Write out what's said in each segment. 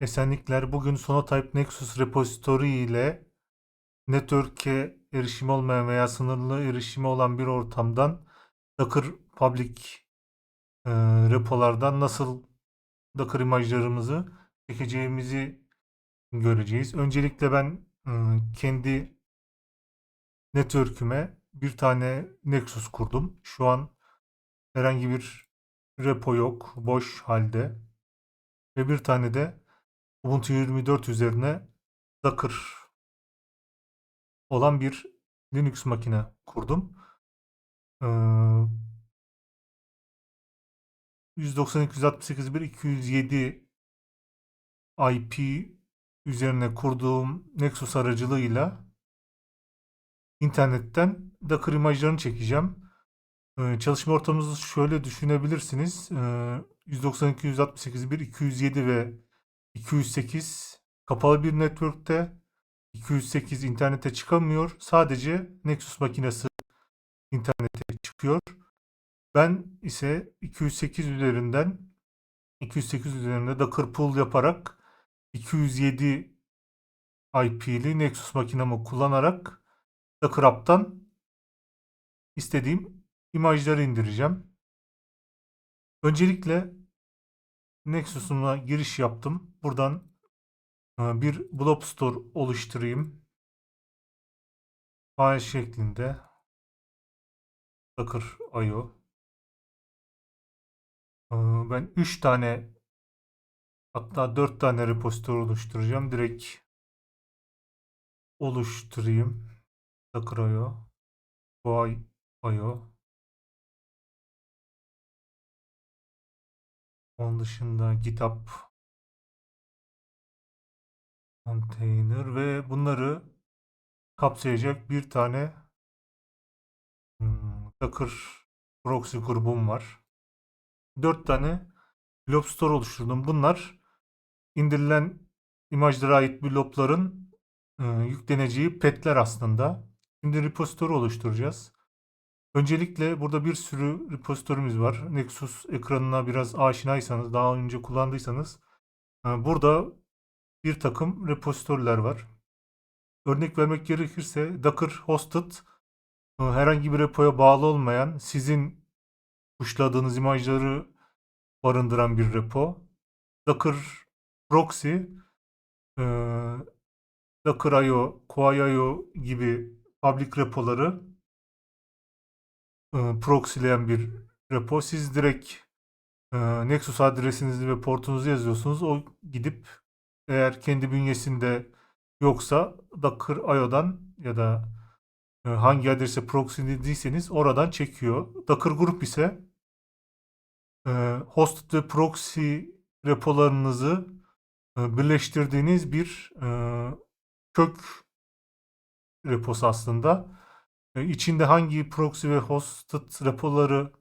Esenlikler. Bugün Sonotype Nexus repository ile network'e erişimi olmayan veya sınırlı erişimi olan bir ortamdan Docker public e, repolardan nasıl Docker imajlarımızı çekeceğimizi göreceğiz. Öncelikle ben e, kendi network'üme bir tane Nexus kurdum. Şu an herhangi bir repo yok. Boş halde. Ve bir tane de Ubuntu 24 üzerine Docker olan bir Linux makine kurdum. Ee, 192.168.1.207 IP üzerine kurduğum Nexus aracılığıyla internetten Docker imajlarını çekeceğim. Ee, çalışma ortamımızı şöyle düşünebilirsiniz. Ee, 192.168.1.207 ve 208 kapalı bir network'te 208 internete çıkamıyor. Sadece Nexus makinesi internete çıkıyor. Ben ise 208 üzerinden 208 üzerinde Docker pool yaparak 207 IP'li Nexus makinamı kullanarak Docker app'tan istediğim imajları indireceğim. Öncelikle Nexus'uma giriş yaptım. Buradan e, bir blob store oluşturayım. File şeklinde. Docker.io E, Ben 3 tane hatta 4 tane repository oluşturacağım. Direkt oluşturayım. Docker.io Koay.io Onun dışında GitHub container ve bunları kapsayacak bir tane hmm, Docker proxy grubum var. 4 tane blob store oluşturdum. Bunlar indirilen imajlara ait blobların e, yükleneceği petler aslında. Şimdi repository oluşturacağız. Öncelikle burada bir sürü repository'miz var. Nexus ekranına biraz aşinaysanız, daha önce kullandıysanız e, burada bir takım repository'ler var. Örnek vermek gerekirse Docker hosted e, herhangi bir repoya bağlı olmayan sizin pushladığınız imajları barındıran bir repo. Docker proxy e, Docker.io, Koay.io gibi public repoları proxyleyen bir repo. Siz direkt Nexus adresinizi ve portunuzu yazıyorsunuz. O gidip eğer kendi bünyesinde yoksa Docker.io'dan ya da hangi adrese proxylediyseniz oradan çekiyor. Docker grup ise e, host ve proxy repolarınızı birleştirdiğiniz bir kök reposu aslında. E, içinde hangi proxy ve hosted repoları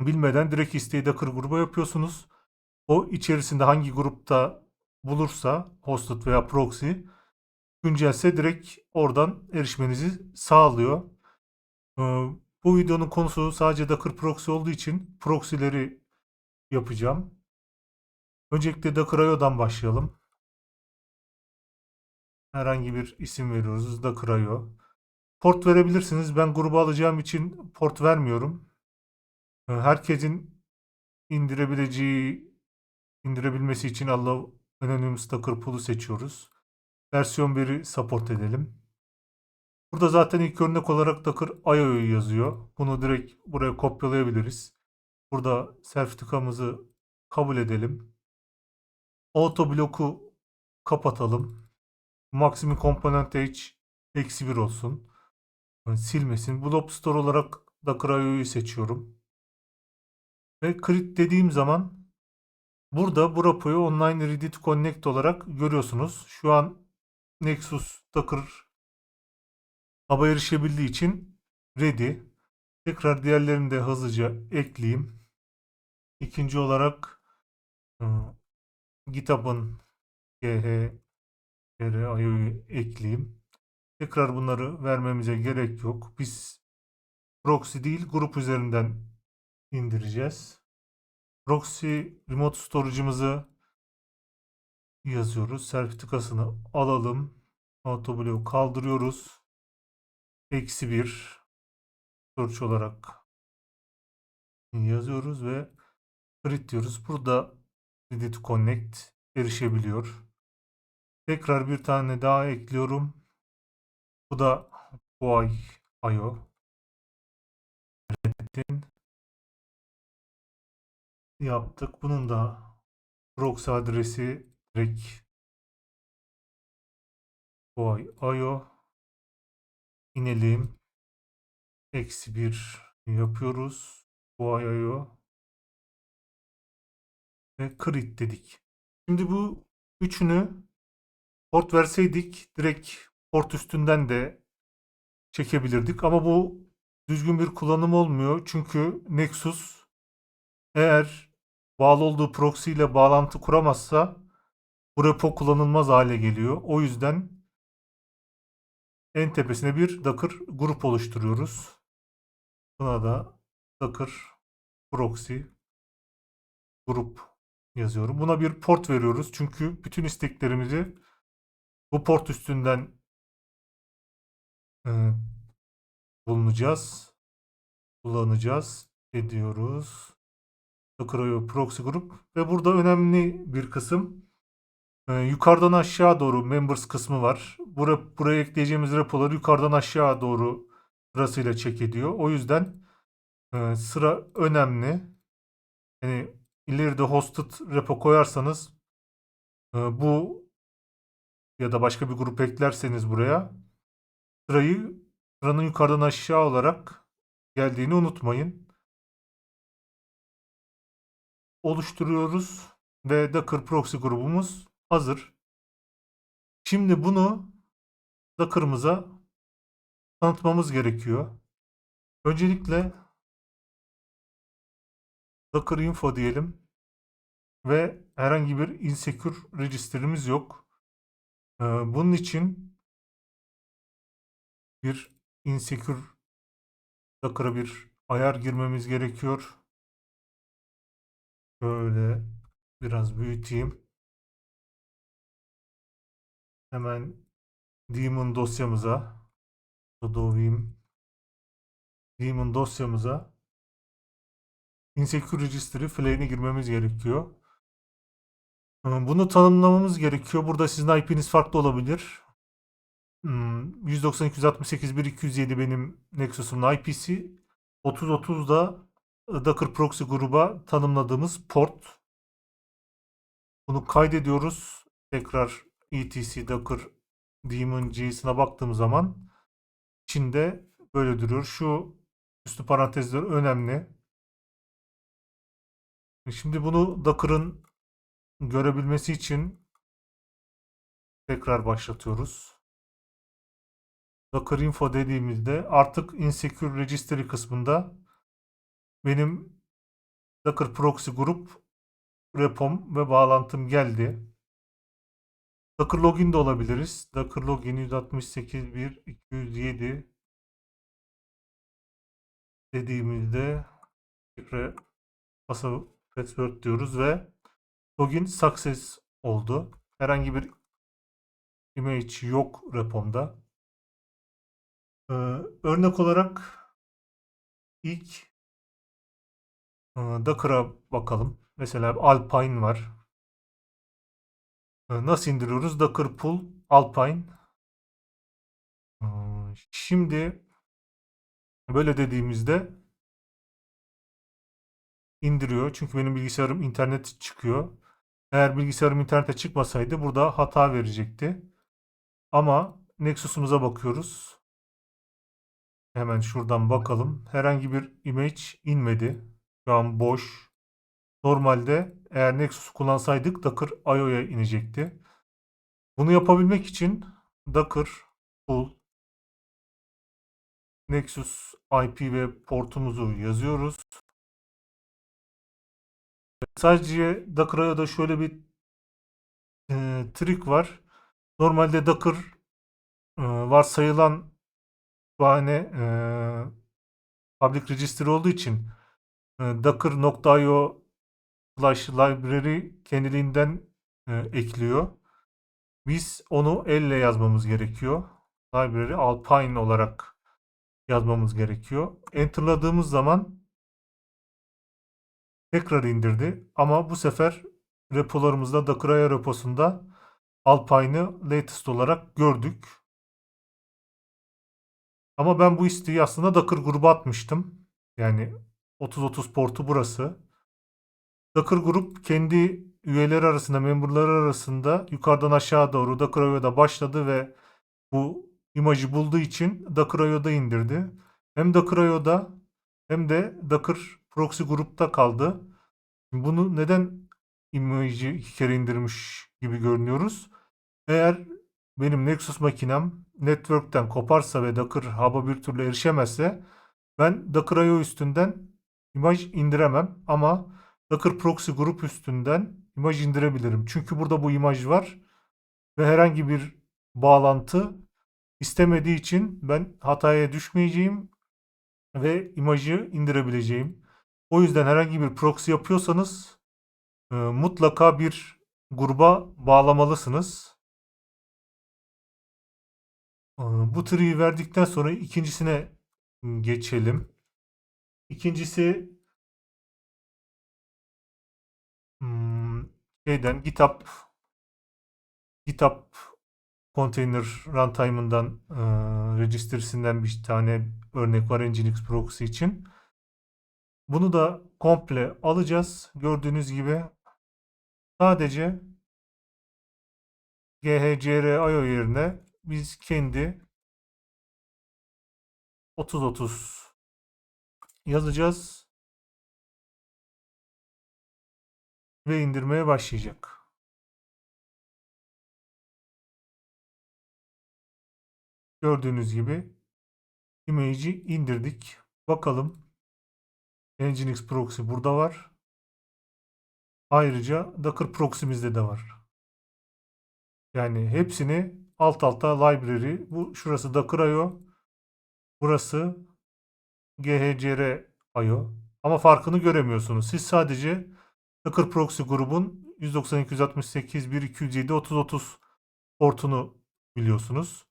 bilmeden direkt isteği Docker gruba yapıyorsunuz. O içerisinde hangi grupta bulursa hosted veya proxy güncelse direkt oradan erişmenizi sağlıyor. E, bu videonun konusu sadece Docker proxy olduğu için proxy'leri yapacağım. Öncelikle Docker.io'dan başlayalım. Herhangi bir isim veriyoruz. Docker.io. Port verebilirsiniz. Ben grubu alacağım için port vermiyorum. Ee, Herkesin indirebileceği, indirebilmesi için Allah Anonymous Docker Pool'u seçiyoruz. Versiyon 1'i support edelim. Burada zaten ilk örnek olarak Docker.io'yu yazıyor. Bunu direkt buraya kopyalayabiliriz. Burada sertifikamızı kabul edelim. Auto bloku kapatalım. Maximum Component Age eksi 1 olsun. Yani silmesin. Blob Store olarak Docker.io'yu seçiyorum. Ve create dediğim zaman burada bu rapoyu online ready to connect olarak görüyorsunuz. Şu an Nexus Docker hava erişebildiği için ready. Tekrar diğerlerini de hızlıca ekleyeyim. İkinci olarak ıı, GitHub'ın GH.io'yu ekleyeyim. Tekrar bunları vermemize gerek yok. Biz proxy değil grup üzerinden indireceğiz. Proxy remote storage'ımızı yazıyoruz. Sertifikasını alalım. Autobloğu kaldırıyoruz. Eksi 1 sonuç olarak yazıyoruz ve create diyoruz. Burada to connect erişebiliyor. Tekrar bir tane daha ekliyorum. Bu da Huawei IO. Red'in yaptık. Bunun da proxy adresi direkt Huawei IO inelim. Eksi bir yapıyoruz. Huawei IO ve crit dedik. Şimdi bu üçünü port verseydik direkt port üstünden de çekebilirdik. Ama bu düzgün bir kullanım olmuyor. Çünkü Nexus eğer bağlı olduğu proxy ile bağlantı kuramazsa bu repo kullanılmaz hale geliyor. O yüzden en tepesine bir Docker grup oluşturuyoruz. Buna da Docker proxy grup yazıyorum. Buna bir port veriyoruz. Çünkü bütün isteklerimizi bu port üstünden e, bulunacağız. Kullanacağız. Ediyoruz. Docker proxy grup ve burada önemli bir kısım e, yukarıdan aşağı doğru members kısmı var. Buraya, buraya ekleyeceğimiz repoları yukarıdan aşağı doğru sırasıyla check ediyor. O yüzden e, sıra önemli. Yani ileride hosted repo koyarsanız e, bu ya da başka bir grup eklerseniz buraya sırayı sıranın yukarıdan aşağı olarak geldiğini unutmayın. Oluşturuyoruz ve Docker proxy grubumuz hazır. Şimdi bunu Docker'ımıza tanıtmamız gerekiyor. Öncelikle Docker info diyelim ve herhangi bir insecure register'imiz yok. Ee, bunun için bir insecure Docker'a bir ayar girmemiz gerekiyor. Böyle biraz büyüteyim. Hemen daemon dosyamıza vim daemon dosyamıza insecure registry flag'ini girmemiz gerekiyor. Ee, Bunu tanımlamamız gerekiyor. Burada sizin IP'niz farklı olabilir. Hmm, 192.168.1.207 benim Nexus'un IP'si. 3030 da Docker Proxy gruba tanımladığımız port. Bunu kaydediyoruz. Tekrar etc docker daemon c'sine baktığım zaman içinde böyle duruyor. Şu üstü parantezler önemli. Şimdi bunu Docker'ın görebilmesi için tekrar başlatıyoruz. Docker info dediğimizde artık insecure registry kısmında benim Docker proxy grup repom ve bağlantım geldi. Docker login de olabiliriz. Docker login 168.1.207 dediğimizde tekrar password diyoruz ve login success oldu. Herhangi bir image yok repomda. Örnek olarak ilk e, Docker'a bakalım. Mesela Alpine var. Nasıl indiriyoruz? Docker pull Alpine. Şimdi böyle dediğimizde indiriyor. Çünkü benim bilgisayarım internet çıkıyor. Eğer bilgisayarım internete çıkmasaydı burada hata verecekti. Ama Nexus'umuza bakıyoruz. Hemen şuradan bakalım. Herhangi bir image inmedi. Şu an boş. Normalde eğer Nexus kullansaydık Docker IO'ya inecekti. Bunu yapabilmek için Docker pull Nexus IP ve portumuzu yazıyoruz. Sadece Docker IO'da şöyle bir e, trik var. Normalde Docker e, varsayılan bahane e, public register olduğu için e, docker.io slash library kendiliğinden e, ekliyor. Biz onu elle yazmamız gerekiyor. Library Alpine olarak yazmamız gerekiyor. Enter'ladığımız zaman tekrar indirdi. Ama bu sefer repolarımızda Docker.io reposunda Alpine'ı latest olarak gördük. Ama ben bu isteği aslında Docker gruba atmıştım. Yani 30-30 portu burası. Docker grup kendi üyeleri arasında, memberları arasında yukarıdan aşağı doğru Docker.io'da başladı ve bu imajı bulduğu için Docker.io'da indirdi. Hem Docker.io'da hem de Docker proxy grupta kaldı. Bunu neden imajı iki kere indirmiş gibi görünüyoruz? Eğer benim Nexus makinem network'ten koparsa ve Docker hub'a bir türlü erişemezse ben Docker.io üstünden imaj indiremem ama Docker proxy grup üstünden imaj indirebilirim. Çünkü burada bu imaj var ve herhangi bir bağlantı istemediği için ben hataya düşmeyeceğim ve imajı indirebileceğim. O yüzden herhangi bir proxy yapıyorsanız e, mutlaka bir gruba bağlamalısınız. Bu tree'yi verdikten sonra ikincisine geçelim. İkincisi şeyden GitHub GitHub Container Runtime'ından e, register'sinden bir tane örnek var Nginx proxy için. Bunu da komple alacağız. Gördüğünüz gibi sadece GHCR.io yerine biz kendi 3030 yazacağız ve indirmeye başlayacak. Gördüğünüz gibi image'i indirdik. Bakalım Nginx proxy burada var. Ayrıca Docker proxy'mizde de var. Yani hepsini alt alta library. Bu şurası Docker.io. Burası GHCR.io. Ama farkını göremiyorsunuz. Siz sadece Docker proxy grubun 192.168.1.207.30.30 portunu biliyorsunuz.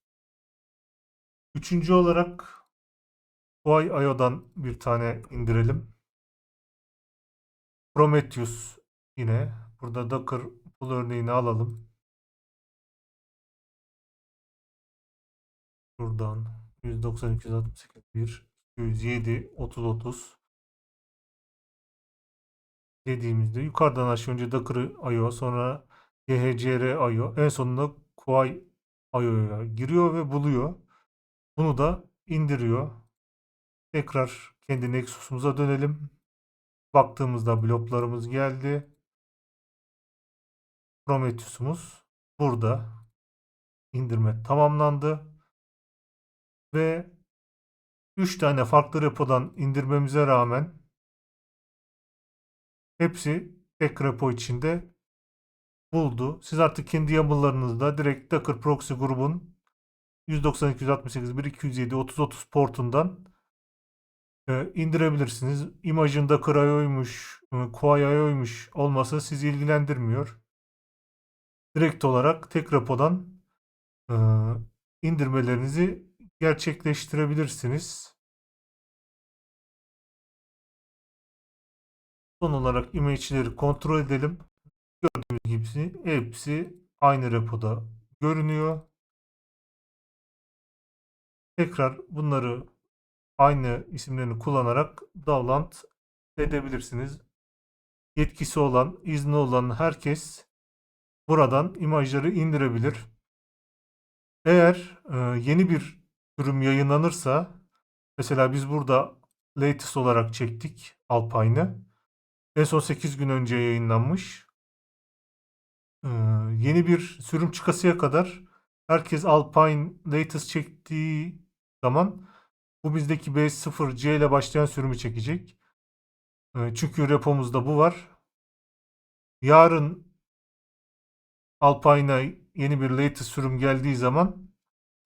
Üçüncü olarak Huawei.io'dan bir tane indirelim. Prometheus yine. Burada Docker pull örneğini alalım. Buradan 192.168.1 107 30 30 dediğimizde yukarıdan aşağı önce Docker.io sonra GHCR.io en sonunda Kuai.io'ya giriyor ve buluyor. Bunu da indiriyor. Tekrar kendi Nexus'umuza dönelim. Baktığımızda bloklarımız geldi. Prometheus'umuz burada. İndirme tamamlandı. Ve 3 tane farklı repodan indirmemize rağmen hepsi tek repo içinde buldu. Siz artık kendi YAML'larınızda direkt Docker Proxy grubun 192.168.1.207.30.30 portundan e, indirebilirsiniz. İmajında Cryo'ymuş, e, Kuayo'ymuş olması sizi ilgilendirmiyor. Direkt olarak tek repodan e, indirmelerinizi gerçekleştirebilirsiniz. Son olarak image'leri kontrol edelim. Gördüğünüz gibi hepsi aynı repoda görünüyor. Tekrar bunları aynı isimlerini kullanarak download edebilirsiniz. Yetkisi olan, izni olan herkes buradan imajları indirebilir. Eğer e, yeni bir sürüm yayınlanırsa mesela biz burada latest olarak çektik Alpine'ı. En son 8 gün önce yayınlanmış. E, yeni bir sürüm çıkasıya kadar herkes Alpine latest çektiği zaman bu bizdeki B0C ile başlayan sürümü çekecek. E, çünkü repomuzda bu var. Yarın Alpine'a yeni bir latest sürüm geldiği zaman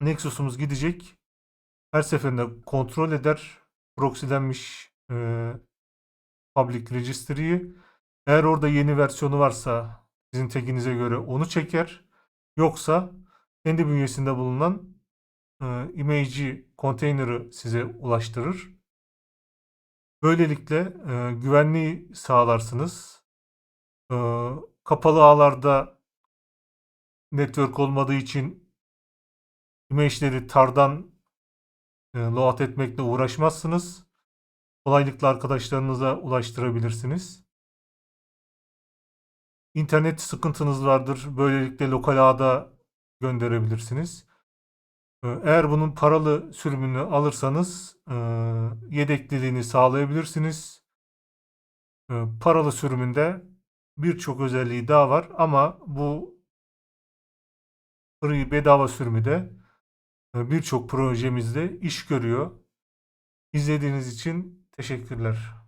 Nexus'umuz gidecek. Her seferinde kontrol eder. Proxy'lenmiş e, public registry'yi. Eğer orada yeni versiyonu varsa sizin taginize göre onu çeker. Yoksa kendi bünyesinde bulunan e, image konteynerı size ulaştırır. Böylelikle e, güvenliği sağlarsınız. E, kapalı ağlarda network olmadığı için image'leri tardan load etmekle uğraşmazsınız. Kolaylıkla arkadaşlarınıza ulaştırabilirsiniz. İnternet sıkıntınız vardır. Böylelikle lokal ağda gönderebilirsiniz. Ee, Eğer bunun paralı sürümünü alırsanız e, yedekliliğini sağlayabilirsiniz. Ee, Paralı sürümünde birçok özelliği daha var ama bu free bedava sürümü de birçok projemizde iş görüyor. İzlediğiniz için teşekkürler.